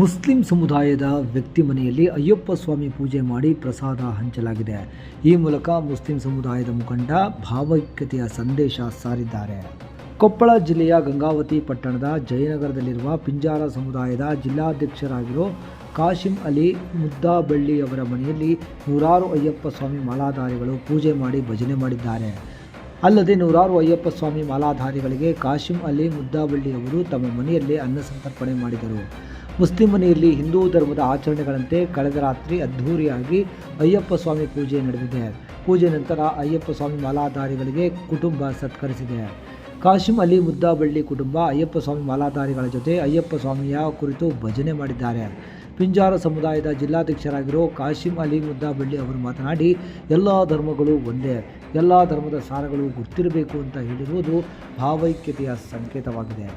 Muslim ಸಮುದಾಯದ ವ್ಯಕ್ತಿ ಮನೆಯಲ್ಲಿ ಅಯ್ಯಪ್ಪ ಸ್ವಾಮಿ ಪೂಜೆ ಮಾಡಿ ಪ್ರಸಾದ ಹಂಚಲಾಗಿದೆ. ಈ ಮೂಲಕ ಮುಸ್ಲಿಂ ಸಮುದಾಯದ ಮುಖಂಡ ಭಾವೈಕ್ಯತೆಯ ಸಂದೇಶ ಸಾರಿದ್ದಾರೆ. ಕೊಪ್ಪಳ ಜಿಲ್ಲೆಯ ಗಂಗಾವತಿ ಪಟ್ಟಣದ ಜಯನಗರದಲ್ಲಿರುವ ಪಿಂಜಾರ ಸಮುದಾಯದ ಜಿಲ್ಲಾಧ್ಯಕ್ಷರಾಗಿರೋ ಕಾಶಿಂ ಅಲಿ ಮುದ್ದಾಬಳ್ಳಿ ಅವರ ಮನೆಯಲ್ಲಿ ನೂರಾರು ಅಯ್ಯಪ್ಪ ಸ್ವಾಮಿ ಮಾಲಾಧಾರಿಗಳು ಪೂಜೆ ಮಾಡಿ ಭಜನೆ ಮಾಡಿದ್ದಾರೆ. ಅಲ್ಲದೆ ನೂರಾರು ಅಯ್ಯಪ್ಪ ಸ್ವಾಮಿ ಮಾಲಾಧಾರಿಗಳಿಗೆ ಕಾಶಿಂ ಅಲಿ ಮುದ್ದಾಬಳ್ಳಿ ಅವರು ತಮ್ಮ ಮನೆಯಲ್ಲೇ ಅನ್ನ ಸಂತರ್ಪಣೆ ಮಾಡಿದರು. ಮುಸ್ಲಿಂ ಮನೆಯಲ್ಲಿ ಹಿಂದೂ ಧರ್ಮದ ಆಚರಣೆಗಳಂತೆ ಕಳೆದ ರಾತ್ರಿ ಅದ್ಧೂರಿಯಾಗಿ ಅಯ್ಯಪ್ಪ ಸ್ವಾಮಿ ಪೂಜೆ ನಡೆದಿದೆ. ಪೂಜೆ ನಂತರ ಅಯ್ಯಪ್ಪ ಸ್ವಾಮಿ ಮಾಲಾಧಾರಿಗಳಿಗೆ ಕುಟುಂಬ ಸತ್ಕರಿಸಿದೆ. ಕಾಶಿಂ ಅಲಿ ಮುದ್ದಾಬಳ್ಳಿ ಕುಟುಂಬ ಅಯ್ಯಪ್ಪ ಸ್ವಾಮಿ ಮಾಲಾಧಾರಿಗಳ ಜೊತೆ ಅಯ್ಯಪ್ಪ ಸ್ವಾಮಿಯ ಕುರಿತು ಭಜನೆ ಮಾಡಿದ್ದಾರೆ. ಪಿಂಜಾರ ಸಮುದಾಯದ ಜಿಲ್ಲಾಧ್ಯಕ್ಷರಾಗಿರೋ ಕಾಶಿಂ ಅಲಿ ಮುದ್ದಾಬಳ್ಳಿ ಅವರು ಮಾತನಾಡಿ, ಎಲ್ಲ ಧರ್ಮಗಳು ಒಂದೇ, ಎಲ್ಲ ಧರ್ಮದ ಸಾರಗಳು ಗುರ್ತಿರಬೇಕು ಅಂತ ಹೇಳಿರುವುದು ಭಾವೈಕ್ಯತೆಯ ಸಂಕೇತವಾಗಿದೆ.